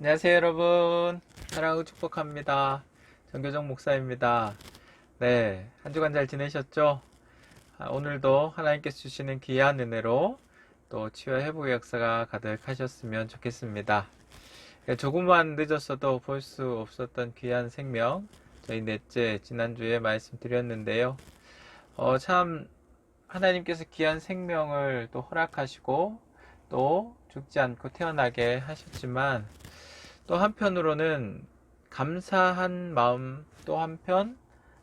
안녕하세요 여러분. 사랑하고 축복합니다. 정교정 목사입니다. 네 한 주간 잘 지내셨죠? 아, 오늘도 하나님께서 주시는 귀한 은혜로 또 치유 회복의 역사가 가득하셨으면 좋겠습니다. 네, 조금만 늦었어도 볼 수 없었던 귀한 생명 저희 넷째 지난주에 말씀드렸는데요. 어, 참 하나님께서 귀한 생명을 또 허락하시고 또 죽지 않고 태어나게 하셨지만 또 한편으로는 감사한 마음 또 한편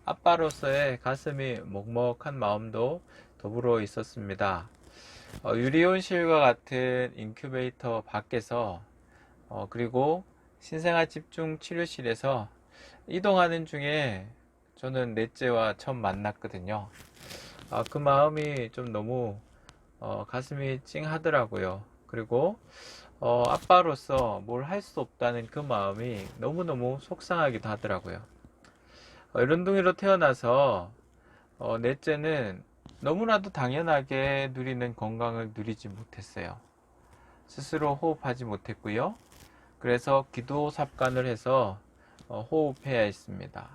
아빠로서의 가슴이 먹먹한 마음도 더불어 있었습니다. 어, 유리온실과 같은 인큐베이터 밖에서 어, 그리고 신생아 집중 치료실에서 이동하는 중에 저는 넷째와 처음 만났거든요. 아, 그 마음이 좀 너무 어, 가슴이 찡하더라고요. 그리고 어, 아빠로서 뭘 할 수 없다는 그 마음이 너무너무 속상하기도 하더라고요. 어, 이런둥이로 태어나서 어, 넷째는 너무나도 당연하게 누리는 건강을 누리지 못했어요. 스스로 호흡하지 못했고요. 그래서 기도 삽관을 해서 어, 호흡해야 했습니다.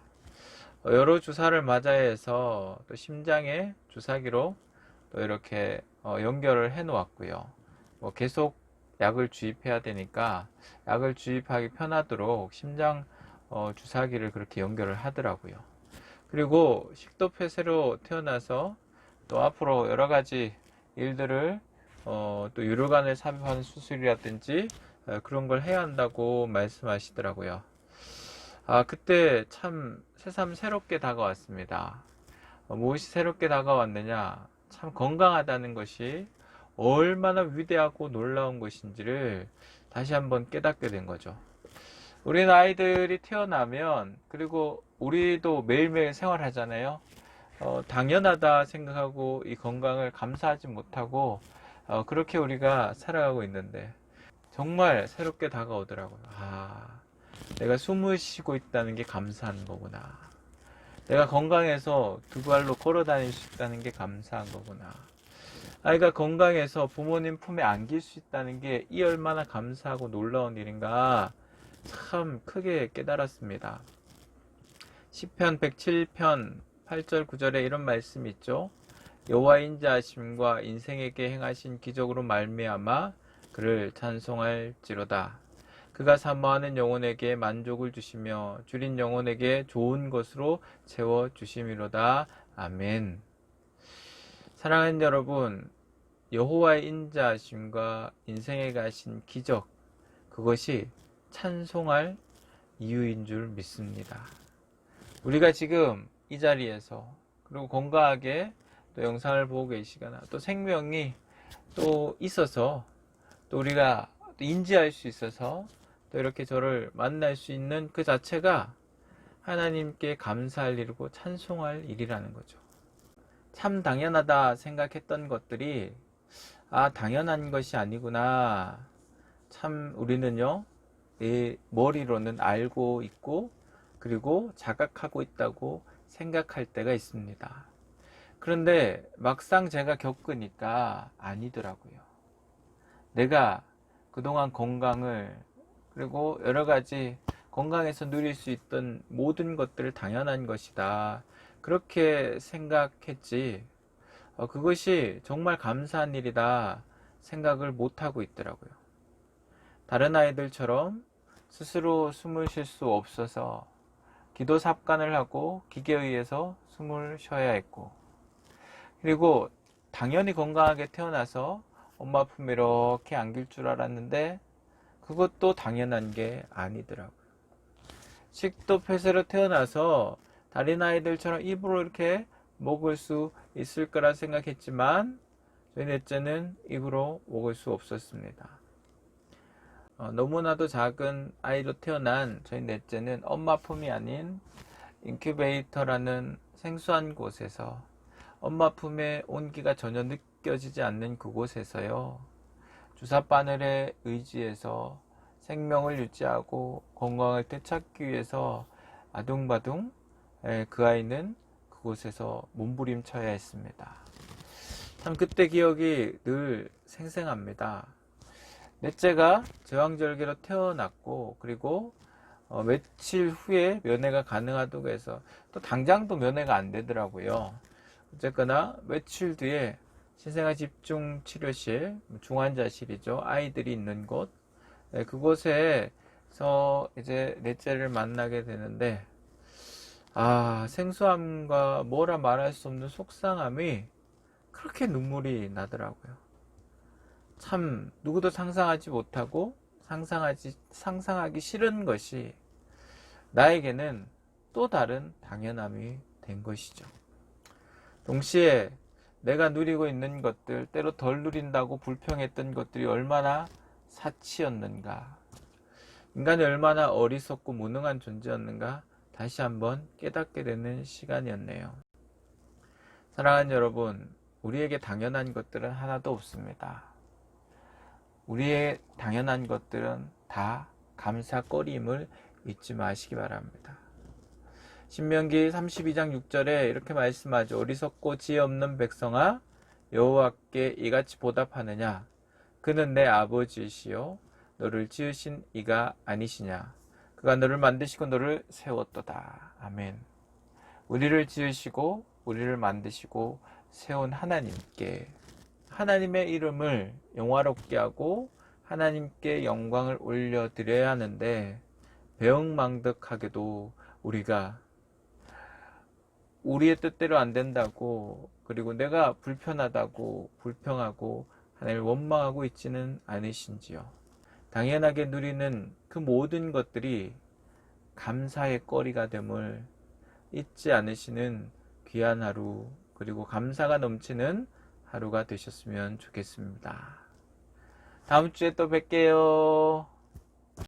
어, 여러 주사를 맞아야 해서 또 심장에 주사기로 또 이렇게 어, 연결을 해 놓았고요. 뭐 계속 약을 주입해야 되니까 약을 주입하기 편하도록 심장 어, 주사기를 그렇게 연결을 하더라고요. 그리고 식도 폐쇄로 태어나서 또 앞으로 여러 가지 일들을 어, 또 유혈관을 삽입하는 수술이라든지 어, 그런 걸 해야 한다고 말씀하시더라고요. 아, 그때 참 새삼 새롭게 다가왔습니다. 어, 무엇이 새롭게 다가왔느냐? 참 건강하다는 것이 얼마나 위대하고 놀라운 것인지를 다시 한번 깨닫게 된 거죠. 우리는 아이들이 태어나면, 그리고 우리도 매일매일 생활하잖아요. 어, 당연하다 생각하고 이 건강을 감사하지 못하고, 어, 그렇게 우리가 살아가고 있는데, 정말 새롭게 다가오더라고요. 아, 내가 숨을 쉬고 있다는 게 감사한 거구나. 내가 건강해서 두 발로 걸어 다닐 수 있다는 게 감사한 거구나. 아이가 건강해서 부모님 품에 안길 수 있다는 게 이 얼마나 감사하고 놀라운 일인가 참 크게 깨달았습니다. 시편 107편 8절 9절에 이런 말씀이 있죠. 여호와 인자하심과 인생에게 행하신 기적으로 말미암아 그를 찬송할지로다. 그가 사모하는 영혼에게 만족을 주시며 줄인 영혼에게 좋은 것으로 채워 주심이로다. 아멘. 사랑하는 여러분, 여호와의 인자하심과 인생에 가신 기적 그것이 찬송할 이유인 줄 믿습니다. 우리가 지금 이 자리에서 그리고 건강하게 또 영상을 보고 계시거나 또 생명이 또 있어서 또 우리가 또 인지할 수 있어서 또 이렇게 저를 만날 수 있는 그 자체가 하나님께 감사할 일이고 찬송할 일이라는 거죠. 참 당연하다 생각했던 것들이 아 당연한 것이 아니구나. 참 우리는요 내 머리로는 알고 있고 그리고 자각하고 있다고 생각할 때가 있습니다. 그런데 막상 제가 겪으니까 아니더라고요. 내가 그동안 건강을 그리고 여러 가지 건강에서 누릴 수 있던 모든 것들을 당연한 것이다. 그렇게 생각했지, 어, 그것이 정말 감사한 일이다 생각을 못하고 있더라고요. 다른 아이들처럼 스스로 숨을 쉴 수 없어서 기도 삽관을 하고 기계에 의해서 숨을 쉬어야 했고, 그리고 당연히 건강하게 태어나서 엄마 품에 이렇게 안길 줄 알았는데, 그것도 당연한 게 아니더라고요. 식도 폐쇄로 태어나서 다른 아이들처럼 입으로 이렇게 먹을 수 있을 거라 생각했지만 저희 넷째는 입으로 먹을 수 없었습니다. 어, 너무나도 작은 아이로 태어난 저희 넷째는 엄마 품이 아닌 인큐베이터라는 생소한 곳에서 엄마 품의 온기가 전혀 느껴지지 않는 그곳에서요. 주사 바늘에 의지해서 생명을 유지하고 건강을 되찾기 위해서 아둥바둥 예, 그 아이는 그곳에서 몸부림쳐야 했습니다. 참 그때 기억이 늘 생생합니다. 넷째가 제왕절개로 태어났고 그리고 어, 며칠 후에 면회가 가능하다고 해서 또 당장도 면회가 안 되더라고요. 어쨌거나 며칠 뒤에 신생아 집중 치료실 중환자실이죠. 아이들이 있는 곳 네, 그곳에서 이제 넷째를 만나게 되는데 아 생소함과 뭐라 말할 수 없는 속상함이 그렇게 눈물이 나더라고요. 참 누구도 상상하지 못하고 상상하지 상상하기 싫은 것이 나에게는 또 다른 당연함이 된 것이죠. 동시에 내가 누리고 있는 것들, 때로 덜 누린다고 불평했던 것들이 얼마나 사치였는가. 인간이 얼마나 어리석고 무능한 존재였는가 다시 한번 깨닫게 되는 시간이었네요. 사랑하는 여러분, 우리에게 당연한 것들은 하나도 없습니다. 우리의 당연한 것들은 다 감사거리임을 잊지 마시기 바랍니다. 신명기 32장 6절에 이렇게 말씀하죠. 어리석고 지혜 없는 백성아 여호와께 이같이 보답하느냐 그는 내 아버지시요 너를 지으신 이가 아니시냐 그가 너를 만드시고 너를 세웠도다. 아멘. 우리를 지으시고 우리를 만드시고 세운 하나님께 하나님의 이름을 영화롭게 하고 하나님께 영광을 올려드려야 하는데 배영망덕하게도 우리가 우리의 뜻대로 안 된다고 그리고 내가 불편하다고 불평하고 하나님을 원망하고 있지는 않으신지요. 당연하게 누리는 그 모든 것들이 감사의 거리가 됨을 잊지 않으시는 귀한 하루 그리고 감사가 넘치는 하루가 되셨으면 좋겠습니다. 다음 주에 또 뵐게요.